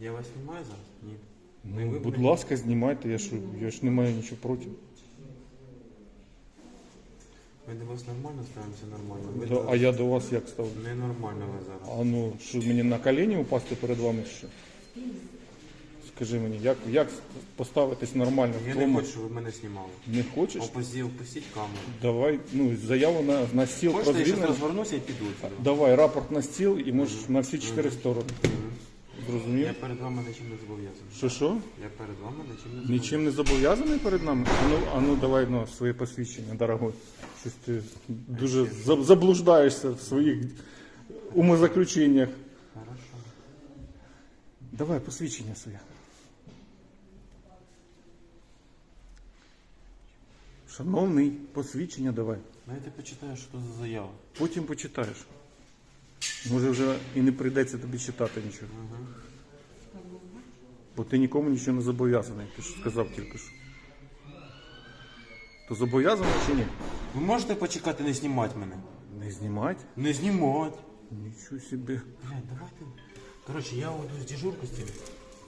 Я вас знімаю зараз? Ні. Ну, ви будь мене- ласка, знімайте, я ж, я ж не маю нічого проти. Ми до вас нормально ставимося нормально. Ви Да, до а я до вас як ставлю? Ненормально ви зараз. А ну, що мені на коліні упасти перед вами чи що? Скажи мені, як, як поставитись нормально Я в не тому? хочу, щоб ви мене знімали. Не хочеш? Опустіть, опустіть камеру. Давай, ну, заяву на, на стіл про Хочете, я зараз звільнення. розвернуся і піду. Давай рапорт на стіл і можеш на всі чотири сторони. Зрозумів? Я перед вами нічим не зобов'язаний. Що що? Я перед вами нічим не зобов'язаний. Нічим не зобов'язаний перед нами? А ну, а ну давай ну, своє посвідчення, дорогой. Щось ти дуже за- заблуждаєшся в своїх умозаключеннях. Хорошо. Давай посвідчення своє. Шановний, посвідчення давай. Знаєте, почитаю, що це за заява. Потім почитаєш. Може вже і не прийдеться тобі читати нічого. Бо ти нікому нічого не зобов'язаний, ти ж сказав тільки що. То зобов'язаний чи ні? Ви можете почекати, не знімати мене? Не знімати? Не знімати. Нічого собі. Блядь, давайте. Коротше, я уйду з дежуркості.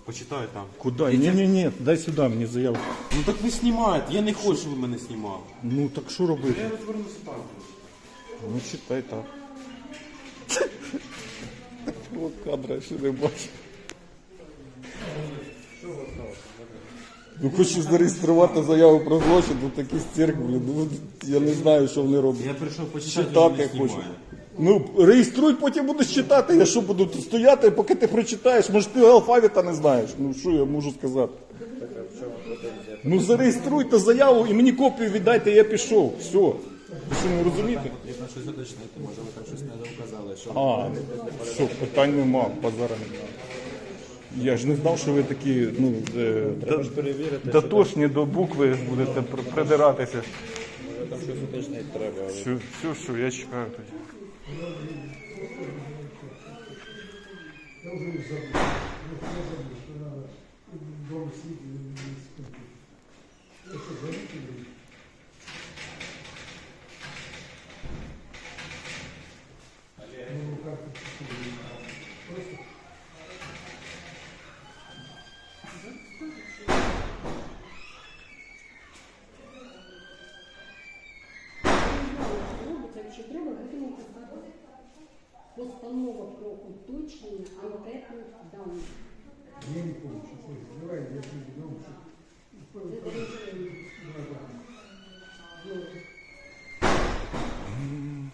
Почитаю там. Куди? Ні, ні, ні, дай сюди мені заяву. Ну так ви знімаєте, я не хочу, щоб ви мене знімали. Ну так що робити? Я розвернуся там. Ну читай так. От кадра ще не бачу. Ну хочу зареєструвати заяву про злочин, ну такий стірк, блін. Ну, я не знаю, що вони роблять. Я прийшов почитати, Читати я хочу. Ну, реєструй, потім будеш читати. Я що буду тут стояти, поки ти прочитаєш. Може ти алфавіта не знаєш. Ну що я можу сказати? Ну зареєструйте заяву і мені копію віддайте, я пішов. Все. Ви що не розумієте? Якщо щось уточнити, може ви там щось не доказали, що А, що, питань нема, базара нема. Я ж не знав, що ви такі, ну, е, перевірити, дотошні до букви будете пр- придиратися. може там щось уточнити треба. Все, все, що, я чекаю тоді. робиться, Постанова про уточнення анкетних даних. Я не помню, что это. Давай, я тебе дам, что Це доручення. Ну,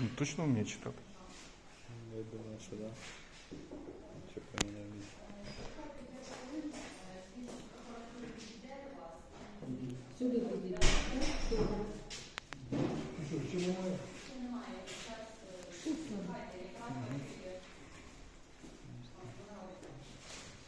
Ну, Точно вміє читати? Я думаю, що так.